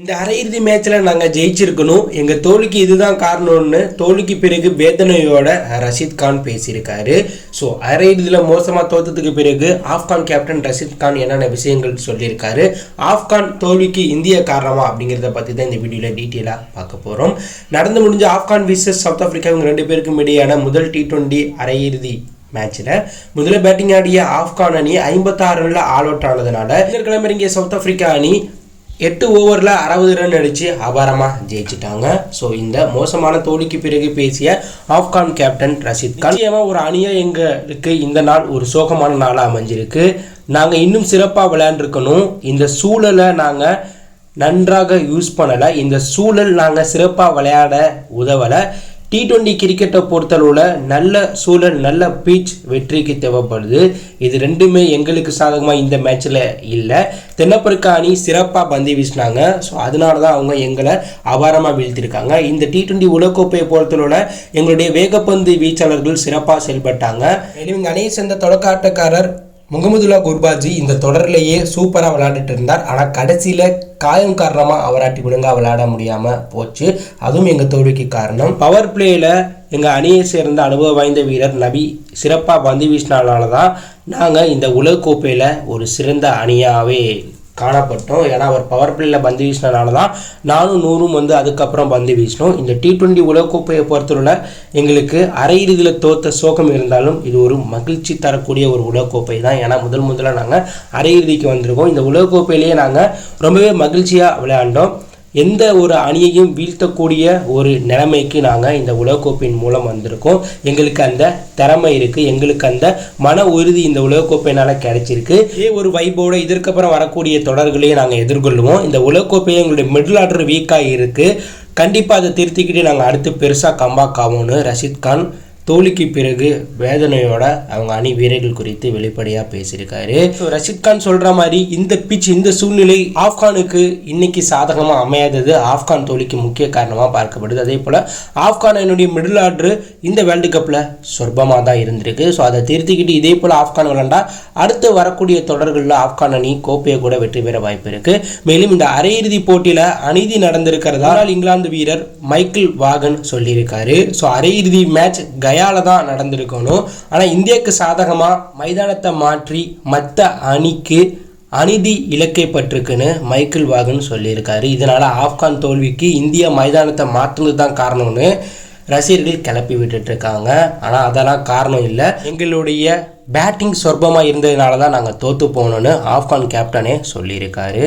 இந்த அரையிறுதி மேட்ச்சில் நாங்கள் ஜெயிச்சிருக்கணும். எங்கள் தோல்விக்கு இதுதான் காரணம்னு தோல்விக்கு பிறகு வேதனையோட ரஷீத் கான் பேசியிருக்காரு. ஸோ அரையிறுதியில் மோசமாக தோத்ததுக்கு பிறகு ஆப்கான் கேப்டன் ரஷீத் கான் என்னென்ன விஷயங்கள் சொல்லியிருக்காரு? ஆப்கான் தோல்விக்கு இந்திய காரணமா அப்படிங்கிறத பற்றி தான் இந்த வீடியோவில் டீட்டெயிலாக பார்க்க போகிறோம் நடந்து முடிஞ்ச ஆப்கான் விசஸ் சவுத் ஆஃப்ரிக்கா இவங்க ரெண்டு பேருக்கும் இடையான முதல் டி ட்வெண்ட்டி அரையிறுதி மேட்ச்சில் முதல்ல பேட்டிங் ஆடிய ஆப்கான் அணி ஐம்பத்தாறு ரன்ல ஆல் அவுட் ஆனதுனால திங்கட்கிழமை இறங்கிய சவுத் ஆப்பிரிக்கா அணி எட்டு ஓவரில் அறுபது ரன் அடித்து அபாரமாக ஜெயிச்சிட்டாங்க. ஸோ இந்த மோசமான தோல்விக்கு பிறகு பேசிய ஆப்கான் கேப்டன் ரஷீத் கான். நிச்சயமாக ஒரு அணியாக எங்களுக்கு இந்த நாள் ஒரு சோகமான நாளாக அமைஞ்சிருக்கு. நாங்கள் இன்னும் சிறப்பாக விளையாண்டுருக்கணும். இந்த சூழலை நாங்கள் நன்றாக யூஸ் பண்ணலை. இந்த சூழல் நாங்கள் சிறப்பாக விளையாட உதவலை. டி டுவெண்ட்டி கிரிக்கெட்டை பொறுத்தளவில் நல்ல சூழல் நல்ல பீச் வெற்றிக்கு தேவைப்படுது. இது ரெண்டுமே எங்களுக்கு சாதகமாக இந்த மேட்ச்சில் இல்லை. தென்னப்பருக்க அணி சிறப்பாக பந்து வீசினாங்க. ஸோ அதனால தான் அவங்க எங்களை அபாரமாக வீழ்த்திருக்காங்க. இந்த டி டுவெண்ட்டி உலகக்கோப்பையை பொறுத்தளவில் எங்களுடைய வேகப்பந்து வீச்சாளர்கள் சிறப்பாக செயல்பட்டாங்க. மேலும் இங்கே அணியை சேர்ந்த தொடக்க ஆட்டக்காரர் முகமதுல்லா குர்பாஜி இந்த தொடர்லேயே சூப்பராக விளையாண்டுட்டு இருந்தார். ஆனால் கடைசியில் காயம் காரணமாக அவராட்டி ஒழுங்காக விளையாட முடியாமல் போச்சு. அதுவும் எங்கள் தோல்விக்கு காரணம். பவர் பிளேயில் எங்கள் அணியை சேர்ந்த அனுபவம் வாய்ந்த வீரர் நபி சிறப்பாக பந்து வீசினால தான் நாங்கள் இந்த உலகக்கோப்பையில் ஒரு சிறந்த அணியாகவே காணப்பட்டோம். ஏன்னா அவர் பவர் பிளேயில் பந்து வீசினனால தான் நானும் நூறும் வந்து அதுக்கப்புறம் பந்து வீசினோம். இந்த டி டுவெண்ட்டி உலகக்கோப்பையை பொறுத்தவரை எங்களுக்கு அரையிறுதியில் தோத்த சோகம் இருந்தாலும் இது ஒரு மகிழ்ச்சி தரக்கூடிய ஒரு உலகக்கோப்பை தான். ஏன்னா முதல் முதல்ல நாங்கள் அரையிறுதிக்கு வந்திருக்கோம். இந்த உலகக்கோப்பையிலேயே நாங்கள் ரொம்பவே மகிழ்ச்சியாக விளையாண்டோம். எந்த ஒரு அணியையும் வீழ்த்தக்கூடிய ஒரு நிலைமைக்கு நாங்கள் இந்த உலகக்கோப்பையின் மூலம் வந்திருக்கோம். எங்களுக்கு அந்த திறமை இருக்குது எங்களுக்கு அந்த மன உறுதி இந்த உலகக்கோப்பையினால் கிடைச்சிருக்கு. இதே ஒரு வைபோட இதற்கப்புறம் வரக்கூடிய தொடர்களையும் நாங்கள் எதிர்கொள்ளுவோம். இந்த உலகக்கோப்பையை எங்களுடைய மிடில் ஆர்டர் வீக்காக இருக்குது கண்டிப்பாக அதை திருத்திக்கிட்டு நாங்கள் அடுத்து பெருசாக கம்பாக் ஆகும்னு ரஷித் கான் தோழிக்கு பிறகு வேதனையோட அவங்க அணி வீரர்கள் குறித்து வெளிப்படையாக பேசியிருக்காரு. ஸோ ரஷித் கான் சொல்கிற மாதிரி இந்த பிச் இந்த சூழ்நிலை ஆப்கானுக்கு இன்னைக்கு சாதகமாக அமையாதது ஆப்கான் தோழிக்கு முக்கிய காரணமாக பார்க்கப்படுது. அதே போல் ஆப்கான் என்னுடைய மிடில் ஆர்டர் இந்த வேர்ல்டு கப்பில் சொர்பமாக தான் இருந்திருக்கு. ஸோ அதை திருத்திக்கிட்டு இதே போல் ஆப்கான் விளாண்டா அடுத்து வரக்கூடிய தொடர்களில் ஆப்கான் அணி கோப்பையை கூட வெற்றி பெற வாய்ப்பு இருக்கு. மேலும் இந்த அரையிறுதி போட்டியில் அநீதி நடந்திருக்கிறதால் இங்கிலாந்து வீரர் மைக்கேல் வாகன் சொல்லியிருக்காரு. ஸோ அரையிறுதி மேட்ச் தயால தான் நடந்திருக்கணும். ஆனால் இந்தியாவுக்கு சாதகமாக மைதானத்தை மாற்றி மற்ற அணிக்கு அநீதி இலக்கைப்பட்டிருக்குன்னு மைக்கேல் வாகன் சொல்லியிருக்காரு. இதனால் ஆப்கான் தோல்விக்கு இந்தியா மைதானத்தை மாற்றுனது தான் காரணம்னு ரசிகர்கள் கிளப்பி விட்டுட்டு இருக்காங்க ஆனால் அதெல்லாம் காரணம் இல்லை. எங்களுடைய பேட்டிங் சொற்பமாக இருந்ததுனால தான் நாங்கள் தோற்று போகணுன்னு ஆப்கான் கேப்டனே சொல்லியிருக்காரு.